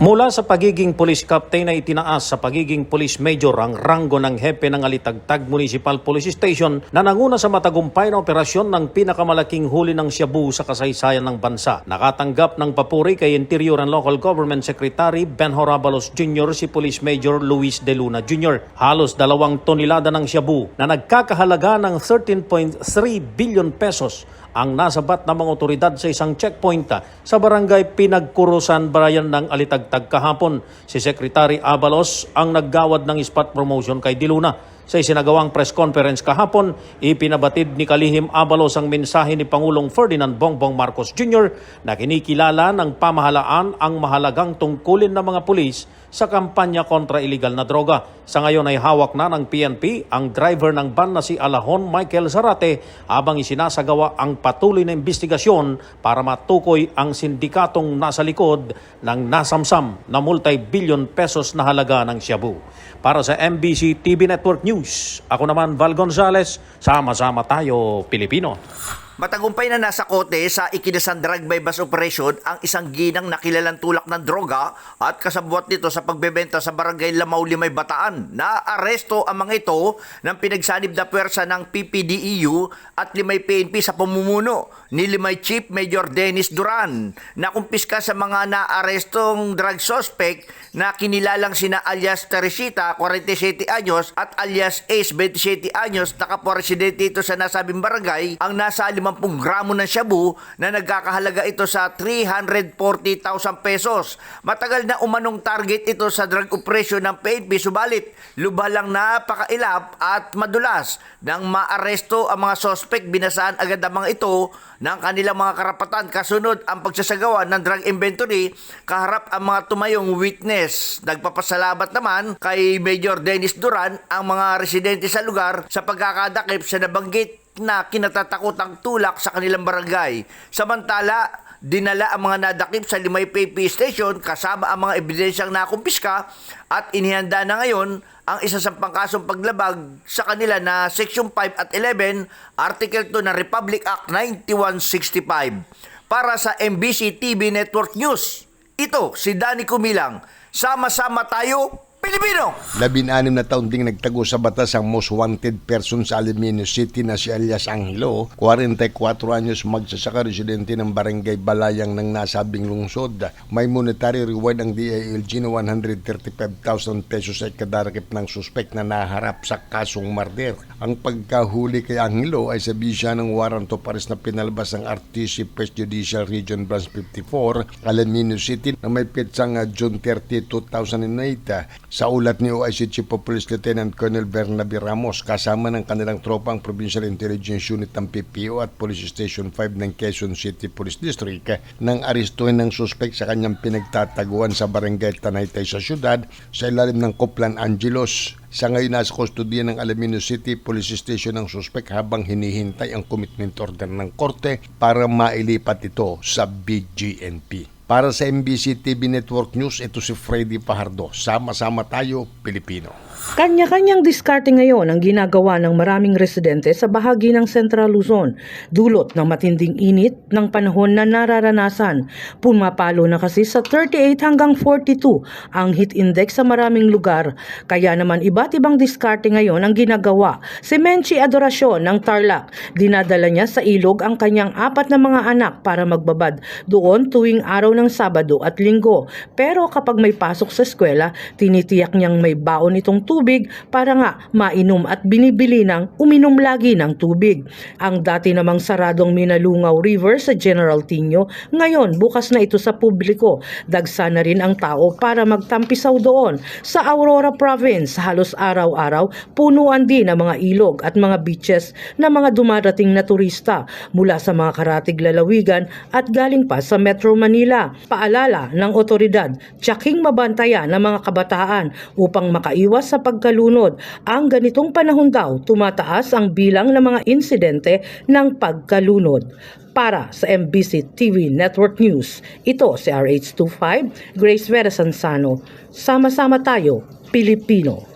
Mula sa pagiging police captain ay itinaas sa pagiging police major ang ranggo ng hepe ng Alitagtag Municipal Police Station na nanguna sa matagumpay na operasyon ng pinakamalaking huli ng Shabu sa kasaysayan ng bansa. Nakatanggap ng papuri kay Interior and Local Government Secretary Ben Horabalos Jr. si Police Major Luis De Luna Jr. Halos dalawang tonelada ng Shabu na nagkakahalaga ng 13.3 billion pesos ang nasabat ng mga otoridad sa isang checkpoint sa barangay Pinagkurusan, Bayan ng Alitagtag kahapon. Si Secretary Abalos ang naggawad ng spot promotion kay Diluna. Sa isinagawang press conference kahapon, ipinabatid ni Kalihim Abalos ang mensahe ni Pangulong Ferdinand Bongbong Marcos Jr. na kinikilala ng pamahalaan ang mahalagang tungkulin ng mga pulis sa kampanya kontra iligal na droga. Sa ngayon ay hawak na ng PNP ang driver ng van na si Alahon Michael Zarate habang isinasagawa ang patuloy na investigasyon para matukoy ang sindikatong nasa likod ng nasamsam na multi-billion pesos na halaga ng Shabu. Para sa MBC TV Network News, ako naman Val Gonzales, sama-sama tayo Pilipino. Matagumpay na nasa kote sa ikinasang drug bypass operation ang isang ginang nakilalang tulak ng droga at kasabwat nito sa pagbebenta sa barangay Lamaw Limay Bataan. Naaresto ang mga ito ng pinagsanib na puwersa ng PPDEU at Limay PNP sa pamumuno ni Limay Chief Major Dennis Duran. Nakumpiska sa mga naarestong drug suspect na kinilalang sina alias Teresita, 47 anyos at alias Ace, 27 anyos, nakaporesidente ito sa nasabing barangay ang nasa 50 gramo ng shabu na nagkakahalaga ito sa 340,000 pesos. Matagal na umanong target ito sa drug operation ng PNP subalit lubha napakailap at madulas. Nang maaresto ang mga sospek, binasaan agad ang mga ito ng kanilang mga karapatan kasunod ang pagsasagawa ng drug inventory kaharap ang mga tumayong witness. Nagpapasalamat naman kay Major Dennis Duran ang mga residente sa lugar sa pagkakadakip sa nabanggit na kinatatakutang tulak sa kanilang barangay. Samantala, dinala ang mga nadakip sa Limay PP Station kasama ang mga ebidensyang nakumpiska at inihanda na ngayon ang isa sa pangkasong paglabag sa kanila na Section 5 at 11, Article 2 ng Republic Act 9165. Para sa MBC TV Network News, ito si Danny Kumilang. Sama-sama tayo, Pilipino! Labin-anim na taon ding nagtago sa batas ang most wanted person sa Aluminio City na si alias Angelo, 44 anyos magsasaka residente ng barangay Balayang ng nasabing lungsod. May monetary reward ang DILG na 135,000 pesos ay kadarakip ng suspect na naharap sa kasong marder. Ang pagkahuli kay Angelo ay sabi siya ng warrant of arrest na pinalabas ng RTC First Judicial Region Branch 54, Aluminio City na may pitsang uh, June 30, 2008. Sa ulat ni OIC Chief of Police Lieutenant Colonel Bernabe Ramos kasama ng kanilang tropang Provincial Intelligence Unit ng PPO at Police Station 5 ng Quezon City Police District nang arestuhin ng suspect sa kanyang pinagtataguan sa barangay Tanaytay sa syudad sa ilalim ng Coplan Angelos. Sa ngayon nasa kustodiya ng Alamino City Police Station ang suspect habang hinihintay ang commitment order ng korte para mailipat ito sa BGNP. Para sa MBC TV Network News, ito si Freddy Pahardo. Sama-sama tayo, Pilipino. Kanya-kanyang diskarte ngayon ang ginagawa ng maraming residente sa bahagi ng Central Luzon, dulot ng matinding init ng panahon na nararanasan. Pumapalo na kasi sa 38 hanggang 42 ang heat index sa maraming lugar, kaya naman iba't ibang diskarte ngayon ang ginagawa. Si Menchi Adoracion ng Tarlac, dinadala niya sa ilog ang kanyang apat na mga anak para magbabad doon tuwing araw ng Sabado at Linggo. Pero kapag may pasok sa eskwela, tinitiyak niyang may baon itong tubig para nga mainom at binibili ng uminom lagi ng tubig. Ang dati namang saradong Minalungaw River sa General Tino, ngayon bukas na ito sa publiko. Dagsa na rin ang tao para magtampisaw doon. Sa Aurora Province, halos araw-araw, punuan din ang mga ilog at mga beaches na mga dumarating na turista mula sa mga karatig lalawigan at galing pa sa Metro Manila. Paalala ng otoridad, tsaking mabantayan ng mga kabataan upang makaiwas pagkalunod. Ang ganitong panahon daw, tumataas ang bilang ng mga insidente ng pagkalunod. Para sa MBC TV Network News, ito si RH25, Grace Vera Sansano. Sama-sama tayo, Pilipino.